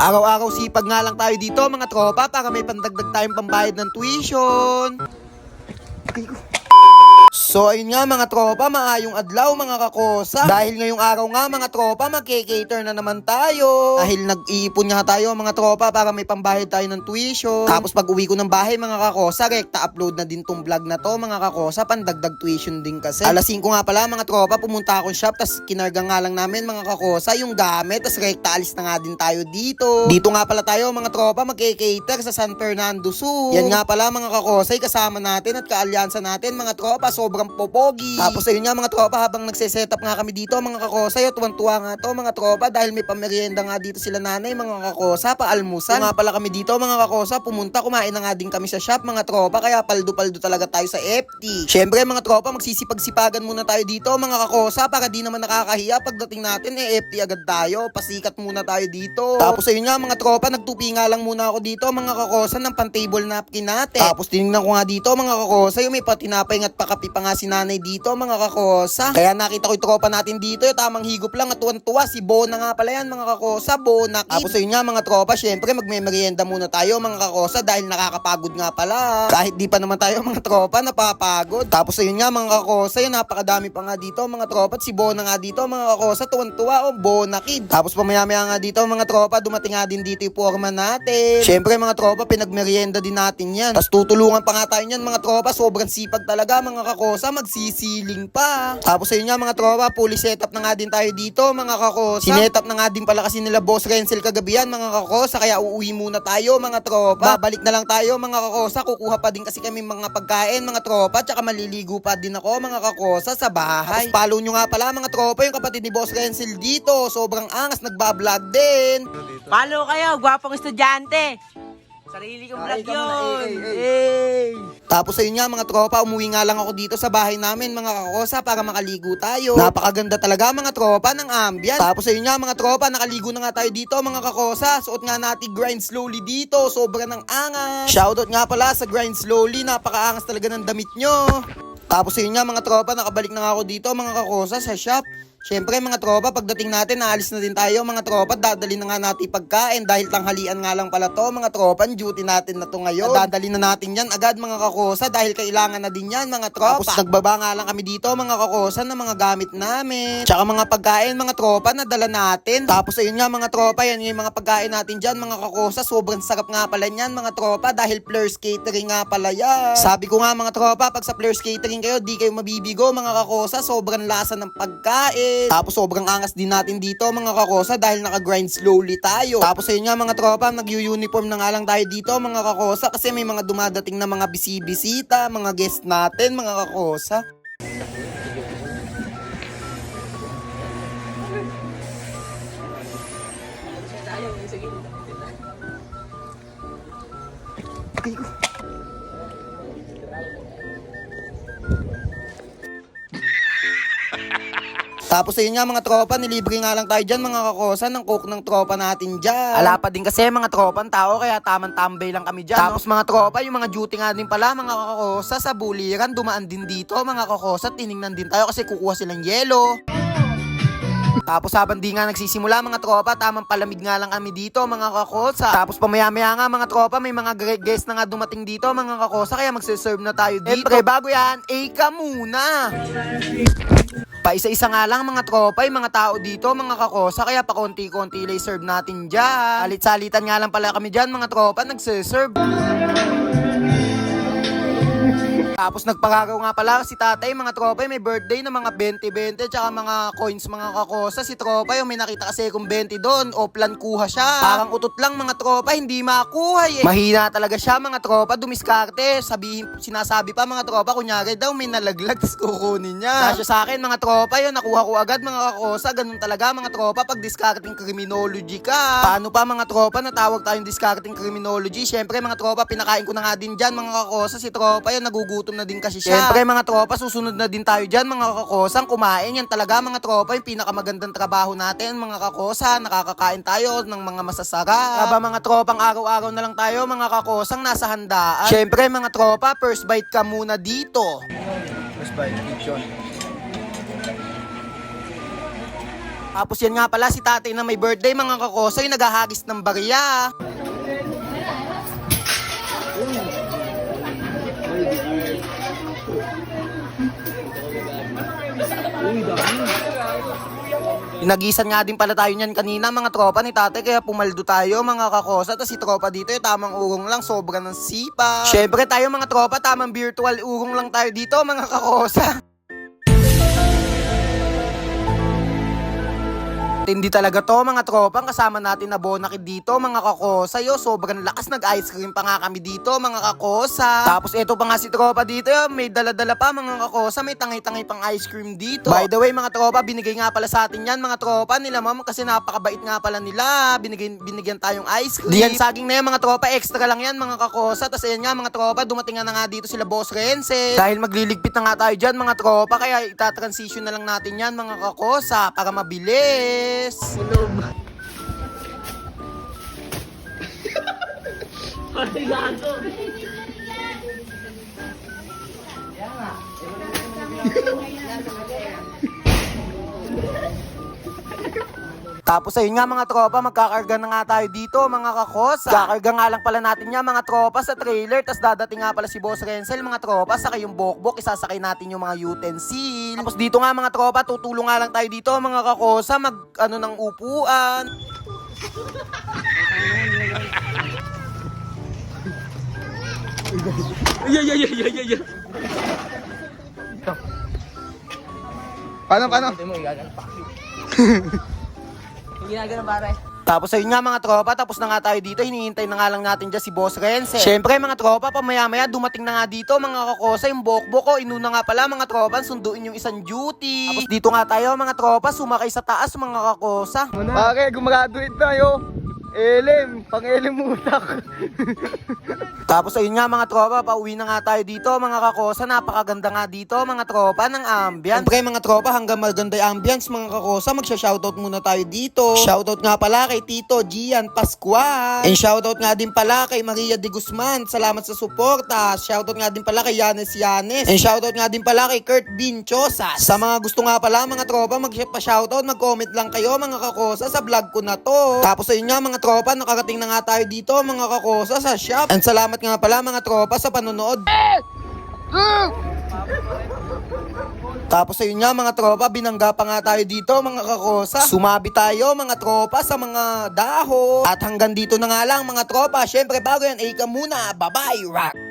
Araw-araw sipag nga lang tayo dito mga tropa para may pandagdag tayong pambayad ng tuition. So ayun nga mga tropa, maayong adlaw mga kakosa. Dahil ngayong araw nga mga tropa, magke-cater na naman tayo. Dahil nag-iipon nga tayo mga tropa para may pambayad tayo ng tuition. Tapos pag uwi ko ng bahay mga kakosa, rekta upload na din tong vlog na to mga kakosa, pandagdag tuition din kasi. Alas 5 nga pala mga tropa, pumunta akong shop, tas kinarga nga lang namin mga kakosa yung gamit, tas rekta alis na nga din tayo dito. Dito nga pala tayo mga tropa, magke-cater sa San Fernando Sur. Yan nga pala mga kakosay, kasama natin at kaalyansa natin mga tropa, sobrang popogi. Tapos ayun nga mga tropa, habang nagse-setup nga kami dito mga kakosay, at tuwan-tuwa nga to mga tropa dahil may pamerienda nga dito sila nanay mga kakosa, paalmusan. Nga pala kami dito mga kakosa, pumunta, kumain na nga din kami sa shop mga tropa, kaya paldo-paldo talaga tayo sa FT. Syempre mga tropa, magsisipag-sipagan muna tayo dito mga kakosa para di naman nakakahiya pagdating natin eh FT agad tayo, pasikat muna tayo dito. Tapos ayun nga mga tropa, nagtupi nga lang muna ako dito mga kakosa ng pan-table napkin natin. Tapos tinignan ko nga dito mga kakosa, yung may patinapay at pakapi pa nga si nanay dito mga kakosa. Kaya nakita ko yung tropa natin dito, yung tamang higop lang at tuwan-tuwa. Si Bona nga pala yan mga kakosa, Bona Kid. Tapos ayun nga mga tropa, syempre magme-merienda muna tayo mga kakosa dahil nakakapagod nga pala. Kahit di pa naman tayo mga tropa, napapagod. Tapos ayun nga mga kakosa, yun napakadami pa nga dito mga tropa at si Bona nga dito mga kakosa, tuwan-tuwa oh, Bona Kid. Tapos pamaya-maya nga dito mga tropa, dumating nga din dito yung forma natin. Syempre mga tropa, pinagmerienda din natin yan. Tapos tutulungan pa nga tayo niyan mga tropa, sobrang sipag talaga mga kakosa, magsisiling pa. Tapos ayun nga mga tropa, fully setup na nga din tayo dito mga kakosa. Sinetap na nga din pala kasi nila Boss Renzel kagabi yan mga kakosa, kaya uuwi muna tayo mga tropa. Babalik na lang tayo mga kakosa, kukuha pa din kasi kami mga pagkain mga tropa, tsaka maliligo pa din ako mga kakosa sa bahay. Tapos follow nyo nga pala mga tropa, yung kapatid ni Boss Renzel dito, sobrang angas, nagbablog din. Follow kayo, gwapong estudyante. Sarili kong vlog yun. Hey! Tapos ayun nga mga tropa, umuwi nga lang ako dito sa bahay namin mga kakosa para makaligo tayo. Napakaganda talaga mga tropa ng ambience. Tapos ayun nga mga tropa, nakaligo na nga tayo dito mga kakosa. Suot nga natin grind slowly dito, sobra ng angas. Shoutout nga pala sa grind slowly, napakaangas talaga ng damit nyo. Tapos ayun nga mga tropa, nakabalik na nga ako dito mga kakosa sa shop. Siyempre mga tropa, pagdating natin, naalis na din tayo mga tropa, dadali na nga natin pagkain dahil tanghalian nga lang pala to mga tropa, duty natin na to ngayon. Dadali na natin yan agad mga kakosa dahil kailangan na din yan mga tropa. Tapos nagbaba nga lang kami dito mga kakosa ng mga gamit namin. Tsaka mga pagkain mga tropa na dala natin. Tapos ayun nga mga tropa, yan yung mga pagkain natin dyan mga kakosa, sobrang sarap nga pala yan mga tropa dahil Fleurs Catering nga pala yan. Sabi ko nga mga tropa, pag sa Fleurs Catering kayo, di kayo mabibigo mga kakosa, sobrang lasa ng pagkain. Tapos sobrang angas din natin dito mga kakosa dahil naka-grind slowly tayo. Tapos ayun nga mga tropa, nag-uniform na nga lang tayo dito mga kakosa kasi may mga dumadating na mga bisibisita, mga guest natin mga kakosa. Tapos ayun nga mga tropa, nilibre nga lang tayo dyan mga kakosa ng coke ng tropa natin dyan. Ala pa din kasi mga tropa tao kaya tamang tambay lang kami dyan. Tapos mga tropa, yung mga duty nga din pala mga kakosa sa buliran, dumaan din dito mga kakosa, tiningnan din tayo kasi kukuha silang yelo. Tapos habang di nga nagsisimula mga tropa, tamang palamig nga lang kami dito mga kakosa. Tapos pamaya-maya nga mga tropa, may mga great guest na nga dumating dito mga kakosa, kaya magsiserve na tayo dito. Siyempre, bago yan, Eka muna! Paisa-isa nga lang mga tropa, yung mga tao dito, mga kakosa, kaya pa konti-konti lang serve natin dyan. Salit-salitan nga lang pala kami dyan, mga tropa, nagsiserve. Tapos nagpagagaw nga pala si tatay, mga tropa, may birthday na mga 20-20 tsaka mga coins mga kakosa. Si tropa yung may nakita kasi kung 20 doon, offline kuha siya. Parang utot lang mga tropa, hindi makuha eh. Mahina talaga siya mga tropa, dumiskarte. Sabihin, sinasabi pa mga tropa, kunyari daw may nalaglag, tapos kukunin niya. Kasya sa akin mga tropa yun, nakuha ko agad mga kakosa. Ganun talaga mga tropa, pag discarding criminology ka. Paano pa mga tropa, natawag tayong discarding criminology. Siyempre mga tropa, pinakain ko na nga din dyan mga kakosa. Si tropa yun, nagugutom na din kasi siya. Siyempre mga tropa, susunod na din tayo dyan mga kakosang kumain. Yan talaga mga tropa, yung pinakamagandang trabaho natin mga kakosa. Nakakakain tayo ng mga masasarap. Aba mga tropang araw-araw na lang tayo mga kakosang nasa handaan. Siyempre mga tropa, first bite ka muna dito. First bite, fiction. Tapos yan nga pala si tatay na may birthday mga kakosa yung naghahagis ng barya. Inagisan nga din pala tayo niyan kanina mga tropa ni tatay kaya pumaldo tayo mga kakosa tapos si tropa dito yung tamang urong lang sobra ng sipa. Syempre tayo mga tropa tamang virtual urong lang tayo dito mga kakosa. Hindi talaga to mga tropang kasama natin na bonakid dito mga kakosa yo. Sobrang lakas nag-ice cream pa nga kami dito mga kakosa. Tapos eto pa nga si tropa dito. May dala-dala pa mga kakosa. May tangay-tangay pang ice cream dito. By the way mga tropa, binigay nga pala sa atin yan mga tropa nila ma'am kasi napakabait nga pala nila. Binigay, binigyan tayong ice cream. Diyan saging na yan mga tropa. Extra lang yan mga kakosa. Tapos ayan nga mga tropa, dumating nga na nga dito sila Boss Rense. Dahil magliligpit na nga tayo dyan mga tropa. Kaya itatransition na lang natin yan mga kakosa para mabilis guys! Hello! Ay, gago! Yan nga. Tapos ayun nga mga tropa, magkakarga na nga tayo dito mga kakosa. Kakarga nga lang pala natin yan mga tropa sa trailer. Tapos dadating nga pala si Boss Renzel mga tropa. Saka yung bokbok, isasakay natin yung mga utensil. Tapos dito nga mga tropa, tutulong nga lang tayo dito mga kakosa. Mag ano ng upuan. Paano, paano? Yung ginagano pare. Tapos ayun nga mga tropa, tapos na nga tayo dito, hinihintay na nga lang natin dyan si Boss Rense. Siyempre mga tropa, pamaya-maya dumating na nga dito mga kakosa, yung bokbok ko, inuna nga pala mga tropa, sunduin yung isang duty. Tapos dito nga tayo mga tropa, sumakay sa taas mga kakosa. Pare, gumraduate tayo. Elim, pang elim utak. Tapos ayun nga mga tropa, pauwi na nga tayo dito mga kakosa, napakaganda nga dito mga tropa ng ambience. Siyempre mga tropa, hanggang maganda yung ambience mga kakosa, magsha-shoutout muna tayo dito. Shoutout nga pala kay Tito Gian Pascual. And shoutout nga din pala kay Maria de Guzman, salamat sa suporta. Shoutout nga din pala kay Yanes Yanes. And shoutout nga din pala kay Kurt Binchosas. Sa mga gusto nga pala mga tropa, magpa-shoutout, mag-comment lang kayo mga kakosa sa vlog ko na to. Tapos ayun nga mga tropa, nakarating na nga tayo dito mga kakosa sa shop. And salamat nga pala mga tropa sa panonood. Tapos ayun nga mga tropa, binangga pa nga tayo dito mga kakosa. Sumabi tayo mga tropa sa mga daho. At hanggang dito na nga lang mga tropa. Syempre bago yan, ika muna. Bye-bye, rock!